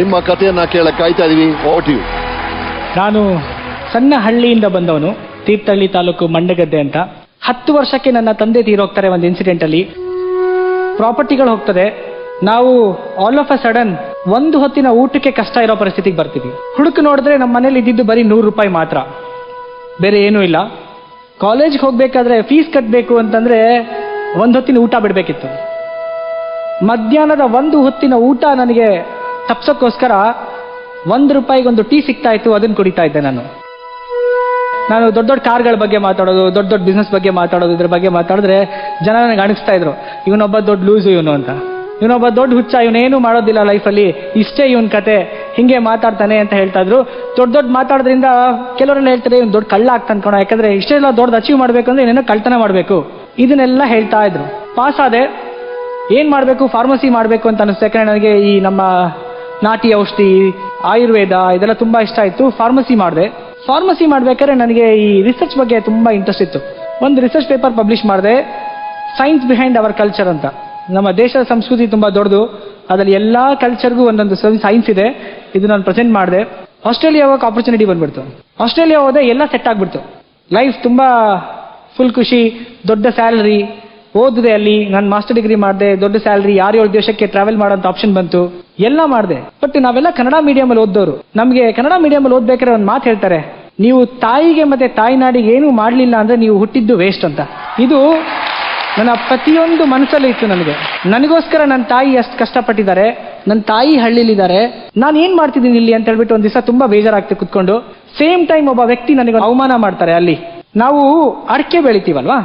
ನಿಮ್ಮ ಕಥೆಯನ್ನ ಕೇಳ ಕಾಯ್ತಾ ಇದೀವಿ. ವಾಟ್ ಯು ನಾನು ಸಣ್ಣ ಹಳ್ಳಿಯಿಂದ ಬಂದವನು, ತೀರ್ಥಹಳ್ಳಿ ತಾಲೂಕು ಮಂಡಗದ್ದೆ ಅಂತ. ಹತ್ತು ವರ್ಷಕ್ಕೆ ನನ್ನ ತಂದೆ ತೀರೋಗ್ತಾರೆ ಒಂದು ಇನ್ಸಿಡೆಂಟ್ ಅಲ್ಲಿ. ಪ್ರಾಪರ್ಟಿಗಳು ಹೋಗ್ತದೆ. ನಾವು ಆಲ್ ಆಫ್ ಅ ಸಡನ್ ಒಂದು ಹೊತ್ತಿನ ಊಟಕ್ಕೆ ಕಷ್ಟ ಇರೋ ಪರಿಸ್ಥಿತಿಗೆ ಬರ್ತೀವಿ ಹುಡುಕು ನೋಡಿದ್ರೆ ನಮ್ಮ ಮನೇಲಿ ಇದ್ದಿದ್ದು ಬರೀ ನೂರು ರೂಪಾಯಿ ಮಾತ್ರ. ಬೇರೆ ಏನೂ ಇಲ್ಲ. ಕಾಲೇಜ್ಗೆ ಹೋಗ್ಬೇಕಾದ್ರೆ ಫೀಸ್ ಕಟ್ಟಬೇಕು ಅಂತಂದ್ರೆ ಒಂದು ಹೊತ್ತಿನ ಊಟ ಬಿಡಬೇಕಿತ್ತು. ಮಧ್ಯಾಹ್ನದ ಒಂದು ಹೊತ್ತಿನ ಊಟ ನನಗೆ ತಪ್ಸೋಕ್ಕೋಸ್ಕರ ಒಂದು ರೂಪಾಯಿಗೆ ಒಂದು ಟೀ ಸಿಗ್ತಾ ಇತ್ತು ಅದನ್ನು ಕುಡಿತಾ ಇದ್ದೆ ನಾನು. ನಾನು ದೊಡ್ಡ ದೊಡ್ಡ ಕಾರ್ಗಳ ಬಗ್ಗೆ ಮಾತಾಡೋದು, ದೊಡ್ಡ ದೊಡ್ಡ ಬಿಸ್ನೆಸ್ ಬಗ್ಗೆ ಮಾತಾಡೋದು, ಇದ್ರ ಬಗ್ಗೆ ಮಾತಾಡಿದ್ರೆ ಜನ ನನಗೆ ಅಣಿಸ್ತಾ ಇದ್ರು, ಇವನೊಬ್ಬ ದೊಡ್ಡ ಲೂಸು ಇವನು ಅಂತ. ಇವನೊಬ್ಬ ದೊಡ್ಡ ಹುಚ್ಚ ಇವನೇನು ಮಾಡೋದಿಲ್ಲ ಲೈಫಲ್ಲಿ ಇಷ್ಟೇ ಇವನ್ ಕತೆ, ಹಿಂಗೆ ಮಾತಾಡ್ತಾನೆ ಅಂತ ಹೇಳ್ತಾ ಇದ್ರು. ದೊಡ್ಡ ದೊಡ್ಡ ಮಾತಾಡೋದ್ರಿಂದ ಕೆಲವರೆಲ್ಲ ಹೇಳ್ತಾರೆ, ಇವ್ನು ದೊಡ್ಡ ಕಳ್ಳ ಆಗ್ತಾನೆ ಕಣೋ, ಯಾಕಂದ್ರೆ ಇಷ್ಟೆಲ್ಲ ದೊಡ್ಡ ಅಚೀವ್ ಮಾಡ್ಬೇಕಂದ್ರೆ ಏನೇನೋ ಕಳ್ತನ ಮಾಡಬೇಕು. ಇದನ್ನೆಲ್ಲ ಹೇಳ್ತಾ ಇದ್ರು. ಪಾಸ್ ಆದೆ ಏನ್ ಮಾಡಬೇಕು ಫಾರ್ಮಸಿ ಮಾಡಬೇಕು ಅಂತ ಅನಿಸ್ತು ಯಾಕಂದ್ರೆ ನನಗೆ ಈ ನಮ್ಮ ನಾಟಿ ಔಷಧಿ, ಆಯುರ್ವೇದ, ಇದೆಲ್ಲ ತುಂಬಾ ಇಷ್ಟ ಆಯ್ತು. ಫಾರ್ಮಸಿ ಮಾಡಿದೆ. ಫಾರ್ಮಸಿ ಮಾಡ್ಬೇಕಾದ್ರೆ ನನಗೆ ಈ ರಿಸರ್ಚ್ ಬಗ್ಗೆ ತುಂಬಾ ಇಂಟ್ರೆಸ್ಟ್ ಇತ್ತು. ಒಂದು ರಿಸರ್ಚ್ ಪೇಪರ್ ಪಬ್ಲಿಷ್ ಮಾಡಿದೆ. ಸೈನ್ಸ್ ಬಿಹೈಂಡ್ ಅವರ್ ಕಲ್ಚರ್ ಅಂತ. ನಮ್ಮ ದೇಶದ ಸಂಸ್ಕೃತಿ ತುಂಬಾ ದೊಡ್ಡದು. ಅದರಲ್ಲಿ ಎಲ್ಲಾ ಕಲ್ಚರ್ಗೂ ಒಂದೊಂದು ಸೈನ್ಸ್ ಇದೆ. ಇದು ನಾನು ಪ್ರೆಸೆಂಟ್ ಮಾಡಿದೆ. ಆಸ್ಟ್ರೇಲಿಯಾ ಹೋಗಕ್ಕೆ ಆಪರ್ಚುನಿಟಿ ಬಂದ್ಬಿಡ್ತು. ಆಸ್ಟ್ರೇಲಿಯಾ ಹೋದೆ ಎಲ್ಲ ಸೆಟ್ ಆಗ್ಬಿಡ್ತು. ಲೈಫ್ ತುಂಬಾ ಫುಲ್ ಖುಷಿ, ದೊಡ್ಡ ಸ್ಯಾಲರಿ ಓದಿದೆ ಅಲ್ಲಿ, ನಾನು ಮಾಸ್ಟರ್ ಡಿಗ್ರಿ ಮಾಡಿದೆ, ದೊಡ್ಡ ಸ್ಯಾಲರಿ ಯಾರು ಏಳು ದೇಶಕ್ಕೆ ಟ್ರಾವೆಲ್ ಮಾಡೋಂಥ ಆಪ್ಷನ್ ಬಂತು, ಎಲ್ಲ ಮಾಡಿದೆ. ಬಟ್ ನಾವೆಲ್ಲ ಕನ್ನಡ ಮೀಡಿಯಂ ಅಲ್ಲಿ ಓದೋರು ನಮಗೆ ಕನ್ನಡ ಮೀಡಿಯಂ ಅಲ್ಲಿ ಓದ್ಬೇಕಾದ್ರೆ ಒಂದು ಮಾತು ಹೇಳ್ತಾರೆ, ನೀವು ತಾಯಿಗೆ ಮತ್ತೆ ತಾಯಿನಾಡಿಗೆ ಏನು ಮಾಡಲಿಲ್ಲ ಅಂದ್ರೆ ನೀವು ಹುಟ್ಟಿದ್ದು ವೇಸ್ಟ್ ಅಂತ. ಇದು ನನ್ನ ಪ್ರತಿಯೊಂದು ಮನಸ್ಸಲ್ಲೂ ಇತ್ತು ನನಗೆ. ನನಗೋಸ್ಕರ ನನ್ನ ತಾಯಿ ಎಷ್ಟು ಕಷ್ಟಪಟ್ಟಿದ್ದಾರೆ ನನ್ನ ತಾಯಿ ಹಳ್ಳಿಲಿದ್ದಾರೆ, ನಾನು ಏನ್ ಮಾಡ್ತಿದ್ದೀನಿ ಇಲ್ಲಿ ಅಂತ ಹೇಳ್ಬಿಟ್ಟು ಒಂದ್ ದಿವಸ ತುಂಬಾ ಬೇಜಾರಾಗ್ತಿ ಕುತ್ಕೊಂಡು ಸೇಮ್ ಟೈಮ್ ಒಬ್ಬ ವ್ಯಕ್ತಿ ನನಗೆ ಅವಮಾನ ಮಾಡ್ತಾರೆ ಅಲ್ಲಿ. ನಾವು ಅಡಿಕೆ ಬೆಳಿತೀವಲ್ವಾ?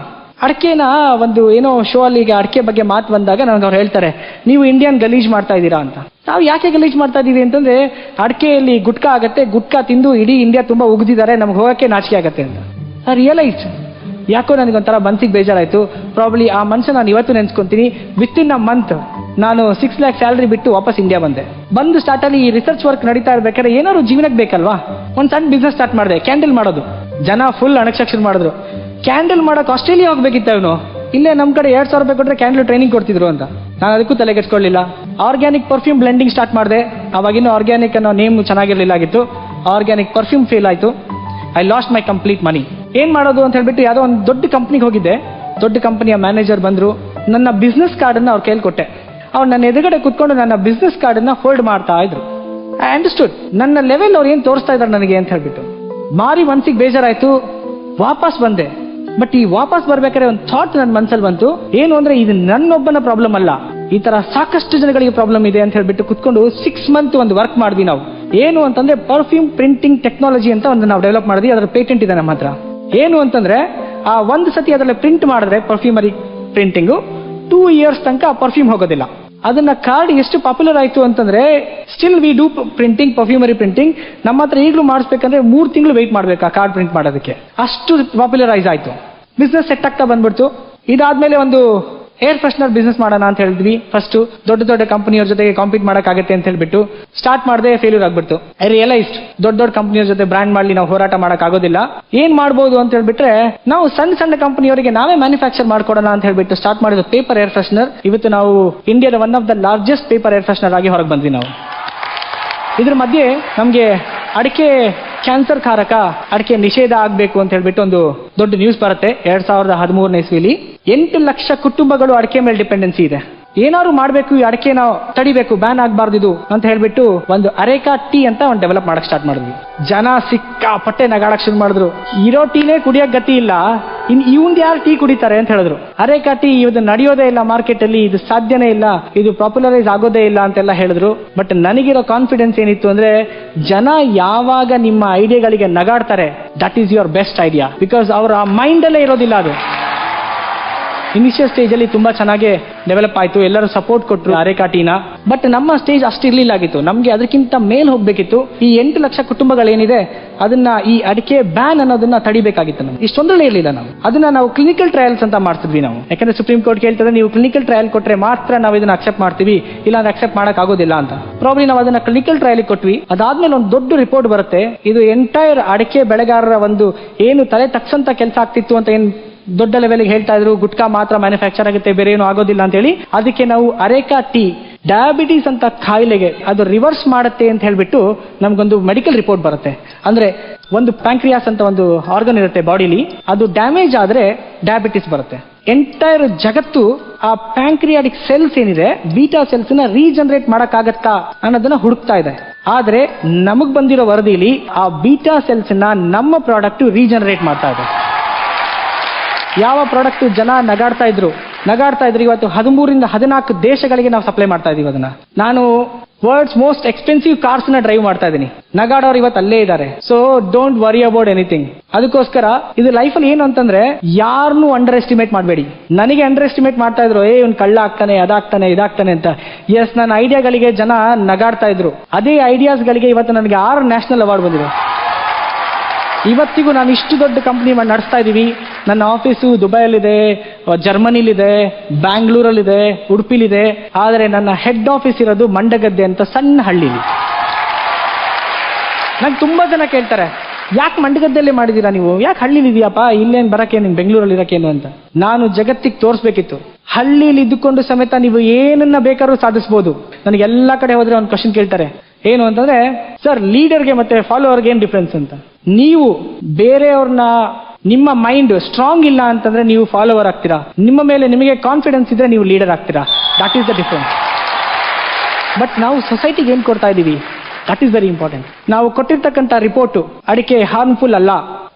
ಅಡಕೆನ ಒಂದು ಏನೋ ಶೋ ಅಲ್ಲಿ ಈಗ ಅಡಕೆ ಬಗ್ಗೆ ಮಾತು ಬಂದಾಗ ನನಗೆ ಅವ್ರು ಹೇಳ್ತಾರೆ, ನೀವು ಇಂಡಿಯನ್ ಗಲೀಜ್ ಮಾಡ್ತಾ ಇದ್ದೀರಾ ಅಂತ. ನಾವು ಯಾಕೆ ಗಲೀಜ್ ಮಾಡ್ತಾ ಇದ್ದೀವಿ ಅಂತಂದ್ರೆ, ಅಡಕೆಯಲ್ಲಿ ಗುಟ್ಕಾ ಆಗತ್ತೆ, ಗುಟ್ಕಾ ತಿಂದು ಇಡೀ ಇಂಡಿಯಾ ತುಂಬಾ ಉಗಿದಿದ್ದಾರೆ, ನಮ್ಗೆ ಹೋಗಕ್ಕೆ ನಾಚಿಕೆ ಆಗತ್ತೆ ಅಂತ. ರಿಯಲೈಸ್ ಯಾಕೋ ನನಗೊಂಥರ ಮನ್ಸಿಗೆ ಬೇಜಾರಾಯ್ತು. ಪ್ರಾಬ್ಲಿ ಆ ಮನ್ಸು ನಾನು ಇವತ್ತು ನೆನ್ಸ್ಕೊಂತೀನಿ. ವಿತ್ ಇನ್ ಅ ಮಂತ್ ನಾನು ಸಿಕ್ಸ್ ಲ್ಯಾಕ್ ಸ್ಯಾಲರಿ ಬಿಟ್ಟು ವಾಪಸ್ ಇಂಡಿಯಾ ಬಂದೆ. ಬಂದು ಸ್ಟಾರ್ಟ್ ಅಲ್ಲಿ ಈ ರಿಸರ್ಚ್ ವರ್ಕ್ ನಡೀತಾ ಇರ್ಬೇಕಾದ್ರೆ ಏನಾದ್ರು ಜೀವನಕ್ಕೆ ಬೇಕಲ್ವಾ? ಒಂದು ಸಣ್ಣ ಬಿಸ್ನೆಸ್ ಸ್ಟಾರ್ಟ್ ಮಾಡಿದೆ ಕ್ಯಾಂಡಲ್ ಮಾಡೋದು. ಜನ ಫುಲ್ ಅಣಕ್ಷಕ್ಷರ ಮಾಡಿದ್ರು. ಕ್ಯಾಂಡಲ್ ಮಾಡಕ್ಕೆ ಆಸ್ಟ್ರೇಲಿಯಾ ಹೋಗ್ಬೇಕಿತ್ತ ಅವನು ಇಲ್ಲೇ ನಮ್ಮ ಕಡೆ ಎರಡ್ ಸಾವಿರ ರೂಪಾಯಿ ಕೊಟ್ಟರೆ ಕ್ಯಾಂಡಲ್ ಟ್ರೈನಿಂಗ್ ಕೊಡ್ತಿದ್ರು ಅಂತ. ನಾನು ಅದಕ್ಕೂ ತಲೆ ಕೆಡ್ಸ್ಕೊಳ್ಳಿಲ್ಲ ಆರ್ಗ್ಯಾನಿಕ್ ಪರ್ಫ್ಯೂಮ್ ಬ್ಲೆಂಡಿಂಗ್ ಸ್ಟಾರ್ಟ್ ಮಾಡಿದೆ. ಅವಾಗಿನ್ನೂ ಆರ್ಗ್ಯಾನಿಕ್ ಅನ್ನೋ ನೇಮ್ ಚೆನ್ನಾಗಿರ್ಲಿಲ್ಲ ಆಗಿತ್ತು. ಆರ್ಗ್ಯಾನಿಕ್ ಪರ್ಫ್ಯೂಮ್ ಫೇಲ್ ಆಯ್ತು. I lost my complete money ಏನು ಮಾಡೋದು ಅಂತ ಹೇಳ್ಬಿಟ್ಟು ಯಾವುದೋ ಒಂದು ದೊಡ್ಡ ಕಂಪ್ನಿಗೆ ಹೋಗಿದ್ದೆ. ದೊಡ್ಡ ಕಂಪನಿಯ ಮ್ಯಾನೇಜರ್ ಬಂದ್ರು. ನನ್ನ ಬಿಸ್ನೆಸ್ ಕಾರ್ಡನ್ನು ಅವ್ರ ಕೈಲಿ ಕೊಟ್ಟೆ. ಅವ್ರು ನನ್ನ ಎದುರುಗಡೆ ಕುತ್ಕೊಂಡು ನನ್ನ ಬಿಸ್ನೆಸ್ ಕಾರ್ಡನ್ನು ಹೋಲ್ಡ್ ಮಾಡ್ತಾ ಇದ್ರು. ಐ ಅಂಡರ್ಸ್ಟುಡ್ ನನ್ನ ಲೆವೆಲ್ ಅವ್ರು ಏನು ತೋರಿಸ್ತಾ ಇದ್ದಾರೆ ನನಗೆ ಅಂತ ಹೇಳ್ಬಿಟ್ಟು. ಮಾರಿ ಮನ್ಸಿಗೆ ಬೇಜಾರಾಯಿತು. ವಾಪಸ್ ಬಂದೆ. ಬಟ್ ಈ ವಾಪಸ್ ಬರ್ಬೇಕಾದ್ರೆ ಒಂದು ಥಾಟ್ ನನ್ನ ಮನ್ಸಲ್ಲಿ ಬಂತು. ಏನು ಅಂದ್ರೆ ಇದು ನನ್ನೊಬ್ಬನ ಪ್ರಾಬ್ಲಮ್ ಅಲ್ಲ. ಈ ತರ ಸಾಕಷ್ಟು ಜನಗಳಿಗೆ ಪ್ರಾಬ್ಲಮ್ ಇದೆ ಅಂತ ಹೇಳ್ಬಿಟ್ಟು ಕುತ್ಕೊಂಡು ಸಿಕ್ಸ್ ಮಂತ್ ಒಂದು ವರ್ಕ್ ಮಾಡಿದ್ವಿ ನಾವು. ಏನು ಅಂತಂದ್ರೆ ಪರ್ಫ್ಯೂಮ್ ಪ್ರಿಂಟಿಂಗ್ ಟೆಕ್ನಾಲಜಿ ಅಂತ ಒಂದು ನಾವು ಡೆವಲಪ್ ಮಾಡಿದ್ವಿ. ಅದರ ಪೇಟೆಂಟ್ ಇದೆ ನಮ್ಮ ಹತ್ರ. ಏನು ಅಂತಂದ್ರೆ, ಆ ಒಂದು ಸತಿ ಅದರಲ್ಲಿ ಪ್ರಿಂಟ್ ಮಾಡಿದ್ರೆ ಪರ್ಫ್ಯೂಮರಿ ಪ್ರಿಂಟಿಂಗು ಟೂ ಇಯರ್ಸ್ ತನಕ ಪರ್ಫ್ಯೂಮ್ ಹೋಗೋದಿಲ್ಲ. ಅದನ್ನ ಕಾರ್ಡ್ ಎಷ್ಟು ಪಾಪ್ಯುಲರ್ ಆಯ್ತು ಅಂತಂದ್ರೆ still we do printing perfumery printing ನಮ್ಮ ಹತ್ರ ಈಗಲೂ ಮಾಡಿಸ್ಬೇಕಂದ್ರೆ ಮೂರು ತಿಂಗಳು ವೆಯ್ಟ್ ಮಾಡಬೇಕು ಆ ಕಾರ್ಡ್ ಪ್ರಿಂಟ್ ಮಾಡೋದಕ್ಕೆ. ಅಷ್ಟು ಪಾಪ್ಯುಲರೈಸ್ ಆಯ್ತು. ಬಿಸ್ನೆಸ್ ಸೆಟ್ ಆಗ್ತಾ ಬಂದ್ಬಿಡ್ತು. ಇದಾದ್ಮೇಲೆ ಒಂದು ಏರ್ ಫ್ರೆಶ್ನರ್ ಬಿಸ್ನೆಸ್ ಮಾಡೋಣ ಅಂತ ಹೇಳಿದ್ವಿ. ಫಸ್ಟ್ ದೊಡ್ಡ ದೊಡ್ಡ ಕಂಪನಿಯವ್ರ ಜೊತೆಗೆ ಕಾಂಪೀಟ್ ಮಾಡೋಕ್ಕಾಗತ್ತೆ ಅಂತ ಹೇಳ್ಬಿಟ್ಟು ಸ್ಟಾರ್ಟ್ ಮಾಡದೆ ಫೇಲ್ಯೂರ್ ಆಗ್ಬಿಡ್ತು. ಐ ರಿಯಲೈಸ್ಡ್ ದೊಡ್ಡ ದೊಡ್ಡ ಕಂಪನಿಯವ್ರ ಜೊತೆ ಬ್ರ್ಯಾಂಡ್ ಮಾಡ್ಲಿ ನಾವು ಹೋರಾಟ ಮಾಡೋಕ್ಕಾಗೋದಿಲ್ಲ. ಏನ್ ಮಾಡ್ಬೋದು ಅಂತ ಹೇಳ್ಬಿಟ್ರೆ, ನಾವು ಸಣ್ಣ ಸಣ್ಣ ಕಂಪನಿಯವರಿಗೆ ನಾವೇ ಮ್ಯಾನುಫ್ಯಾಕ್ಚರ್ ಮಾಡ್ಕೊಡೋಣ ಅಂತ ಹೇಳ್ಬಿಟ್ಟು ಸ್ಟಾರ್ಟ್ ಮಾಡಿದ ಪೇಪರ್ ಏರ್ ಫ್ರೆಶ್ನರ್ ಇವತ್ತು ನಾವು ಇಂಡಿಯಾದ one of the largest paper air freshener ಆಗಿ ಹೊರಗೆ ಬಂದ್ವಿ ನಾವು. ಇದ್ರ ಮಧ್ಯೆ ನಮ್ಗೆ ಅಡಿಕೆ ಕ್ಯಾನ್ಸರ್ ಕಾರಕ, ಅಡಿಕೆ ನಿಷೇಧ ಆಗ್ಬೇಕು ಅಂತ ಹೇಳ್ಬಿಟ್ಟು ಒಂದು ದೊಡ್ಡ ನ್ಯೂಸ್ ಬರುತ್ತೆ. ಎರಡ್ ಸಾವಿರದ ಹದಿಮೂರನೇ ಇಸ್ವಿಲಿ. ಎಂಟು ಲಕ್ಷ ಕುಟುಂಬಗಳು ಅಡಿಕೆ ಮೇಲೆ ಡಿಪೆಂಡೆನ್ಸಿ ಇದೆ. ಏನಾದ್ರು ಮಾಡಬೇಕು, ಈ ಅಡಿಕೆ ನಾವು ತಡಿಬೇಕು ಬ್ಯಾನ್ ಆಗ್ಬಾರ್ದು ಇದು ಅಂತ ಹೇಳ್ಬಿಟ್ಟು ಒಂದು ಅರೇಕಾ ಟೀ ಅಂತ ಒಂದು ಡೆವಲಪ್ ಮಾಡಕ್ ಸ್ಟಾರ್ಟ್ ಮಾಡಿದ್ವಿ. ಜನ ಸಿಕ್ಕಾಪಟ್ಟೆ ನಗಾಡಕ್ ಶುರು ಮಾಡಿದ್ರು. ಇರೋ ಟೀನೇ ಕುಡಿಯಕ್ ಗತಿ ಇಲ್ಲ. ಇನ್ ಇವಂದ್ ಯಾರು ಟೀ ಕುಡಿತಾರೆ ಅಂತ ಹೇಳಿದ್ರು. ಅರೇಕಾ ಟೀ ಇದು ನಡೆಯೋದೇ ಇಲ್ಲ ಮಾರ್ಕೆಟ್ ಅಲ್ಲಿ, ಇದು ಸಾಧ್ಯನೇ ಇಲ್ಲ, ಇದು ಪಾಪ್ಯುಲರೈಸ್ ಆಗೋದೇ ಇಲ್ಲ ಅಂತೆಲ್ಲ ಹೇಳಿದ್ರು. ಬಟ್ ನನಗಿರೋ ಕಾನ್ಫಿಡೆನ್ಸ್ ಏನಿತ್ತು ಅಂದ್ರೆ, ಜನ ಯಾವಾಗ ನಿಮ್ಮ ಐಡಿಯಾಗಳಿಗೆ ನಗಾಡ್ತಾರೆ that is your best idea because ಅವರ ಮೈಂಡ್ ಅಲ್ಲೇ ಇರೋದಿಲ್ಲ ಅದು. ಇನಿಷಿಯಲ್ ಸ್ಟೇಜ್ ಅಲ್ಲಿ ತುಂಬಾ ಚೆನ್ನಾಗಿ ಡೆವಲಪ್ ಆಯ್ತು. ಎಲ್ಲರೂ ಸಪೋರ್ಟ್ ಕೊಟ್ಟರು ಅರೆಕಾಟಿನ ಬಟ್ ನಮ್ಮ ಸ್ಟೇಜ್ ಅಷ್ಟು ಇರ್ಲಿಲ್ಲ ಆಗಿತ್ತು. ನಮ್ಗೆ ಅದಕ್ಕಿಂತ ಮೇಲ್ ಹೋಗ್ಬೇಕಿತ್ತು. ಈ ಎಂಟು ಲಕ್ಷ ಕುಟುಂಬಗಳೇನಿದೆ, ಅದನ್ನ ಈ ಅಡಿಕೆ ಬ್ಯಾನ್ ಅನ್ನೋದನ್ನ ತಡಿಬೇಕಾಗಿತ್ತು ನಮ್ಗೆ. ತೊಂದರೆ ಇರಲಿಲ್ಲ ನಾವು. ಅದನ್ನ ನಾವು ಕ್ಲಿನಿಕಲ್ ಟ್ರಯಲ್ಸ್ ಅಂತ ಮಾಡ್ತಿದ್ವಿ ನಾವು. ಯಾಕಂದ್ರೆ ಸುಪ್ರೀಂ ಕೋರ್ಟ್ ಕೇಳ್ತದೆ, ನೀವು ಕ್ಲಿನಿಕಲ್ ಟ್ರಯಲ್ ಕೊಟ್ರೆ ಮಾತ್ರ ನಾವು ಇದನ್ನ ಅಕ್ಸೆಪ್ಟ್ ಮಾಡ್ತೀವಿ. ಇಲ್ಲ ಅಂದ್ರೆ ಅಕ್ಸೆಪ್ಟ್ ಮಾಡಕ್ ಆಗೋದಿಲ್ಲ ಅಂತ. ಪ್ರಾಬ್ಲಿ ನಾವು ಅದನ್ನ ಕ್ಲಿನಿಕಲ್ ಟ್ರಯಲ್ ಕೊಟ್ವಿ. ಅದಾದ್ಮೇಲೆ ಒಂದು ದೊಡ್ಡ ರಿಪೋರ್ಟ್ ಬರುತ್ತೆ. ಇದು ಎಂಟೈರ್ ಅಡಿಕೆ ಬೆಳೆಗಾರರ ಒಂದು ಏನು ತಲೆ ತಕ್ಷಂತ ಕೆಲಸ ಆಗ್ತಿತ್ತು ಅಂತ ಏನ್ ದೊಡ್ಡ ಲೆವೆಲ್ಗೆ ಹೇಳ್ತಾ ಇದ್ರು, ಗುಟ್ಕಾ ಮಾತ್ರ ಮ್ಯಾನುಫ್ಯಾಕ್ಚರ್ ಆಗುತ್ತೆ, ಬೇರೆ ಏನು ಆಗೋದಿಲ್ಲ ಅಂತ ಹೇಳಿ. ಅದಕ್ಕೆ ನಾವು ಅರೇಕಾ ಟೀ ಡಯಾಬಿಟೀಸ್ ಅಂತ ಕಾಯಿಲೆಗೆ ಅದು ರಿವರ್ಸ್ ಮಾಡುತ್ತೆ ಅಂತ ಹೇಳ್ಬಿಟ್ಟು ನಮ್ಗೊಂದು ಮೆಡಿಕಲ್ ರಿಪೋರ್ಟ್ ಬರುತ್ತೆ. ಅಂದ್ರೆ ಒಂದು ಪ್ಯಾಂಕ್ರಿಯಾಸ್ ಅಂತ ಒಂದು ಆರ್ಗನ್ ಇರುತ್ತೆ ಬಾಡಿಲಿ, ಅದು ಡ್ಯಾಮೇಜ್ ಆದ್ರೆ ಡಯಾಬಿಟಿಸ್ ಬರುತ್ತೆ. ಎಂಟೈರ್ ಜಗತ್ತು ಆ ಪ್ಯಾಂಕ್ರಿಯಾಟಿಕ್ ಸೆಲ್ಸ್ ಏನಿದೆ ಬೀಟಾ ಸೆಲ್ಸ್ನ ರೀಜನರೇಟ್ ಮಾಡಕ್ಕಾಗತ್ತಾ ಅನ್ನೋದನ್ನ ಹುಡುಕ್ತಾ ಇದೆ. ಆದ್ರೆ ನಮಗ್ ಬಂದಿರೋ ವರದಿಲಿ ಆ ಬೀಟಾ ಸೆಲ್ಸ್ನ ನಮ್ಮ ಪ್ರಾಡಕ್ಟ್ ರೀಜನರೇಟ್ ಮಾಡ್ತಾ ಇದೆ. ಯಾವ ಪ್ರಾಡಕ್ಟ್ ಜನ ನಗಾಡ್ತಾ ಇದ್ರು? ನಗಾಡ್ತಾ ಇದ್ರು ಇವತ್ತು ಹದಿಮೂರಿಂದ ಹದಿನಾಲ್ಕು ದೇಶಗಳಿಗೆ ನಾವು ಸಪ್ಲೈ ಮಾಡ್ತಾ ಇದೀವಿ ಅದನ್ನ. ನಾನು ವರ್ಲ್ಡ್ಸ್ ಮೋಸ್ಟ್ ಎಕ್ಸ್ಪೆನ್ಸಿವ್ ಕಾರ್ಸ್ನ ಡ್ರೈವ್ ಮಾಡ್ತಾ ಇದ್ದೀನಿ. ನಗಾಡೋರು ಇವತ್ತು ಅಲ್ಲೇ ಇದ್ದಾರೆ. So don't worry about anything ಅದಕ್ಕೋಸ್ಕರ ಇದು ಲೈಫ್ ಅಲ್ಲಿ ಏನು ಅಂತಂದ್ರೆ ಯಾರನ್ನೂ ಅಂಡರ್ ಎಸ್ಟಿಮೇಟ್ ಮಾಡಬೇಡಿ. ನನಗೆ ಅಂಡರ್ ಎಸ್ಟಿಮೇಟ್ ಮಾಡ್ತಾ ಇದ್ರು, ಏ, ಇವ್ನು ಕಳ್ಳ ಆಗ್ತಾನೆ, ಅದಾಗ್ತಾನೆ, ಇದಾಗ್ತಾನೆ ಅಂತ. ಎಸ್ ನನ್ನ ಐಡಿಯಾಗಳಿಗೆ ಜನ ನಗಾಡ್ತಾ ಇದ್ರು. ಅದೇ ಐಡಿಯಾಸ್ಗಳಿಗೆ ಇವತ್ತು ನನಗೆ ಆರು ನ್ಯಾಷನಲ್ ಅವಾರ್ಡ್ ಬಂದಿದೆ. ಇವತ್ತಿಗೂ ನಾನು ಇಷ್ಟು ದೊಡ್ಡ ಕಂಪ್ನಿ ನಡೆಸ್ತಾ ಇದ್ದೀವಿ. ನನ್ನ ಆಫೀಸು ದುಬೈಯಲ್ಲಿದೆ ಜರ್ಮನಿಲಿದೆ, ಬ್ಯಾಂಗ್ಳೂರಲ್ಲಿದೆ, ಉಡುಪಿಲಿದೆ. ಆದರೆ ನನ್ನ ಹೆಡ್ ಆಫೀಸ್ ಇರೋದು ಮಂಡಗದ್ದೆ ಅಂತ ಸಣ್ಣ ಹಳ್ಳಿಲಿ. ನಂಗೆ ತುಂಬ ಜನ ಕೇಳ್ತಾರೆ, ಯಾಕೆ ಮಂಡಗದ್ದೆಲ್ಲೇ ಮಾಡಿದೀರಾ ನೀವು? ಯಾಕೆ ಹಳ್ಳಿಲಿ ಇದೆಯಪ್ಪ ಇಲ್ಲೇನು ಬರಕ್ಕೆ ನಿಮ್ಗೆ ಬೆಂಗಳೂರಲ್ಲಿ ಇರಕ್ಕೇನು? ಅಂತ. ನಾನು ಜಗತ್ತಿಗೆ ತೋರಿಸ್ಬೇಕಿತ್ತು. ಹಳ್ಳಿಲಿ ಇದ್ದುಕೊಂಡು ಸಮೇತ ನೀವು ಏನನ್ನ ಬೇಕಾದ್ರೂ ಸಾಧಿಸ್ಬೋದು. ನನಗೆ ಎಲ್ಲ ಕಡೆ ಹೋದ್ರೆ ಒಂದು ಕ್ವಶನ್ ಕೇಳ್ತಾರೆ. ಏನು ಅಂತಂದ್ರೆ, ಸರ್ ಲೀಡರ್ಗೆ ಮತ್ತೆ ಫಾಲೋವರ್ಗೆ ಏನು ಡಿಫ್ರೆನ್ಸ್ ಅಂತ. ನೀವು ಬೇರೆಯವ್ರನ್ನ ನಿಮ್ಮ ಮೈಂಡ್ ಸ್ಟ್ರಾಂಗ್ ಇಲ್ಲ ಅಂತಂದ್ರೆ ನೀವು ಫಾಲೋವರ್ ಆಗ್ತೀರಾ? ನಿಮ್ಮ ಮೇಲೆ ನಿಮಗೆ ಕಾನ್ಫಿಡೆನ್ಸ್ ಇದ್ರೆ ನೀವು ಲೀಡರ್ ಆಗ್ತೀರಾ? That is the difference but ನಾವು ಸೊಸೈಟಿಗೆ ಏನ್ ಕೊಡ್ತಾ ಇದೀವಿ ದಟ್ ಈಸ್ ವೆರಿ ಇಂಪಾರ್ಟೆಂಟ್ ನಾವು ಕೊಟ್ಟಿರ್ತಕ್ಕಂಥ ರಿಪೋರ್ಟ್ ಅಡಿಕೆ ಹಾರ್ಮ್ಫುಲ್ ಅಲ್ಲ.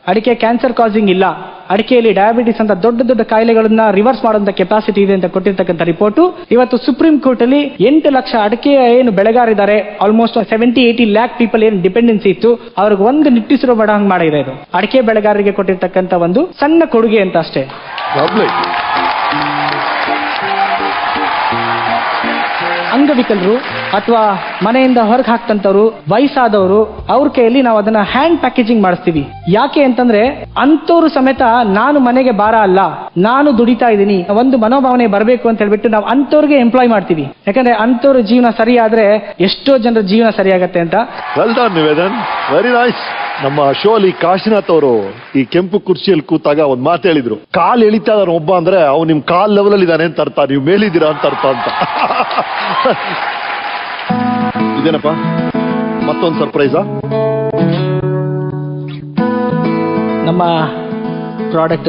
ಅಡಿಕೆ ಕ್ಯಾನ್ಸರ್ ಕಾಸಿಂಗ್ ಇಲ್ಲ. ಅಡಿಕೆಯಲ್ಲಿ ಡಯಾಬಿಟಿಸ್ ಅಂತ ದೊಡ್ಡ ದೊಡ್ಡ ಕಾಯಿಲೆಗಳನ್ನ ರಿವರ್ಸ್ ಮಾಡುವಂತ ಕೆಪಾಸಿಟಿ ಇದೆ ಅಂತ ಕೊಟ್ಟಿರ್ತಕ್ಕಂಥ ರಿಪೋರ್ಟ್ ಇವತ್ತು ಸುಪ್ರೀಂ ಕೋರ್ಟ್ ಅಲ್ಲಿ ಎಂಟು ಲಕ್ಷ ಅಡಿಕೆ ಏನು ಬೆಳೆಗಾರಿದ್ದಾರೆ almost seventy eight lakh people ಏನು ಡಿಪೆಂಡೆನ್ಸಿ ಇತ್ತು. ಅವ್ರಿಗೆ ಒಂದು ನಿಟ್ಟಿಸಿರೋ ಬಡ ಹಂಗ್ ಮಾಡಿದೆ ಇದು. ಅಡಿಕೆ ಬೆಳೆಗಾರರಿಗೆ ಕೊಟ್ಟಿರ್ತಕ್ಕಂಥ ಒಂದು ಸಣ್ಣ ಕೊಡುಗೆ ಅಂತ ಅಷ್ಟೇ. ಅಂಗವಿಕಲರು ಅಥವಾ ಮನೆಯಿಂದ ಹೊರಗೆ ಹಾಕ್ತಂತವ್ರು, ವಯಸ್ಸಾದವರು, ಅವ್ರ ಕೈಯಲ್ಲಿ ನಾವು ಅದನ್ನ ಹ್ಯಾಂಡ್ ಪ್ಯಾಕೇಜಿಂಗ್ ಮಾಡಿಸ್ತೀವಿ. ಯಾಕೆ ಅಂತಂದ್ರೆ ಅಂತವ್ರು ಸಮೇತ ನಾನು ಮನೆಗೆ ಭಾರ ಅಲ್ಲ, ನಾನು ದುಡಿತಾ ಇದ್ದೀನಿ, ಒಂದು ಮನೋಭಾವನೆ ಬರಬೇಕು ಅಂತ ಹೇಳ್ಬಿಟ್ಟು ನಾವು ಅಂತವ್ರಿಗೆ ಎಂಪ್ಲಾಯ್ ಮಾಡ್ತೀವಿ. ಯಾಕಂದ್ರೆ ಅಂತವ್ರ ಜೀವನ ಸರಿ ಆದ್ರೆ ಎಷ್ಟೋ ಜನರ ಜೀವನ ಸರಿಯಾಗತ್ತೆ ಅಂತ. ವೆರಿ ನೈಸ್ ನಮ್ಮ ಶೋ ಅಲ್ಲಿ ಕಾಶಿನಾಥ್ ಅವರು ಈ ಕೆಂಪು ಕುರ್ಚಿಯಲ್ಲಿ ಕೂತಾಗ ಒಂದ್ ಮಾತು ಹೇಳಿದ್ರು. ಕಾಲ್ ಎಳಿತಾ ಇದ್ದಾನೆ ಒಬ್ಬ ಅಂದ್ರೆ ಅವ್ನು ನಿಮ್ ಕಾಲ್ ಲೆವೆಲ್ ಅಲ್ಲಿ ಇದಾನೆ ಅಂತ ಅರ್ಥ ನೀವು ಮೇಲಿದ್ದೀರಾ ಅಂತ ಅರ್ಥ ಅಂತ. ಇದೇನಪ್ಪ? ಮತ್ತೊಂದು ಸರ್ಪ್ರೈಸ ನಮ್ಮ product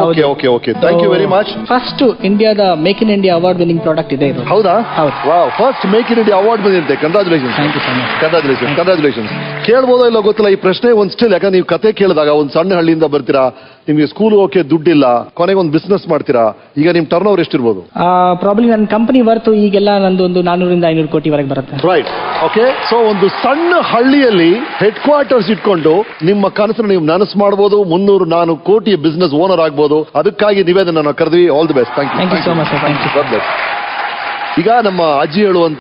okay okay okay thank you very much first ಇಂಡಿಯಾದ make in India award winning product ಇದೆ ಇದು. ಹೌದಾ? ಹೌದು. Wow first make in India award ಬಂದಿರುತ್ತೆ congratulation thank you so much congratulation congratulation ಕೇಳ್ಬೋದೋ ಇಲ್ಲ ಗೊತ್ತಿಲ್ಲ ಈ ಪ್ರಶ್ನೆ ಒಂದ್ ಸ್ಟಿಲ್ ಯಾಕಂದ್ರೆ ನೀವು ಕತೆ ಕೇಳಿದಾಗ ಒಂದು ಸಣ್ಣ ಹಳ್ಳಿಯಿಂದ ಬರ್ತೀರಾ ನಿಮ್ಗೆ ಸ್ಕೂಲ್ ಓಕೆ ದುಡ್ಡಿಲ್ಲ ಕೊನೆಗೆ ಒಂದು ಬಿಸ್ನೆಸ್ ಮಾಡ್ತೀರಾ ಈಗ ನಿಮ್ ಟರ್ನ್ ಓವರ್ ಎಷ್ಟಿರ್ಬೋದು ಪ್ರಾಬ್ಲಮ್ ನನ್ನ ಕಂಪನಿ ವರ್ತು ಈಗೆಲ್ಲ ನಂದು ಒಂದು ನಾನೂರಿಂದ ಐನೂರು ಕೋಟಿವರೆಗೆ ಬರುತ್ತೆ. ರೈಟ್ ಓಕೆ ಸೊ ಒಂದು ಸಣ್ಣ ಹಳ್ಳಿಯಲ್ಲಿ ಹೆಡ್ ಕ್ವಾರ್ಟರ್ಸ್ ಇಟ್ಕೊಂಡು ನಿಮ್ಮ ಕನಸನ್ನು ನೀವು ನನಸು ಮಾಡಬಹುದು ಮುನ್ನೂರು ನಾನು ಕೋಟಿ ಬಿಸ್ನೆಸ್ ಓನರ್ ಆಗ್ಬೋದು. ಅದಕ್ಕಾಗಿ ನಿವೇದನ ಕರೆದ್ವಿ. All the best thank you thank you so much ಈಗ ನಮ್ಮ ಅಜ್ಜಿ ಹೇಳುವಂತ